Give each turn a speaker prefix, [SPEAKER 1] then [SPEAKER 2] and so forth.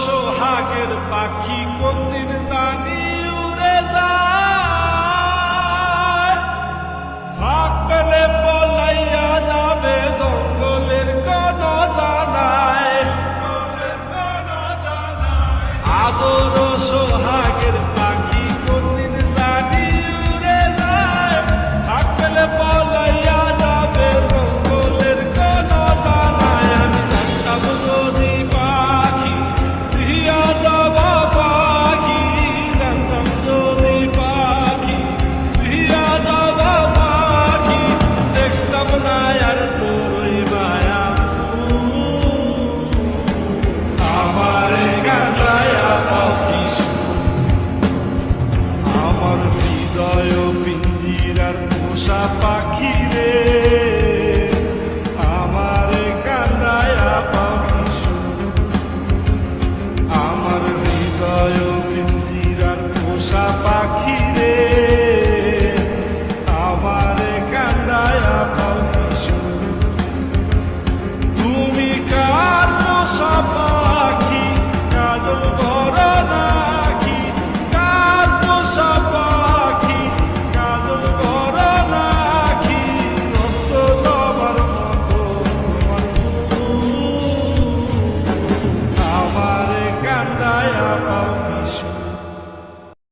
[SPEAKER 1] সোহাগের পাখি কোনদিন জানি sapaquinho.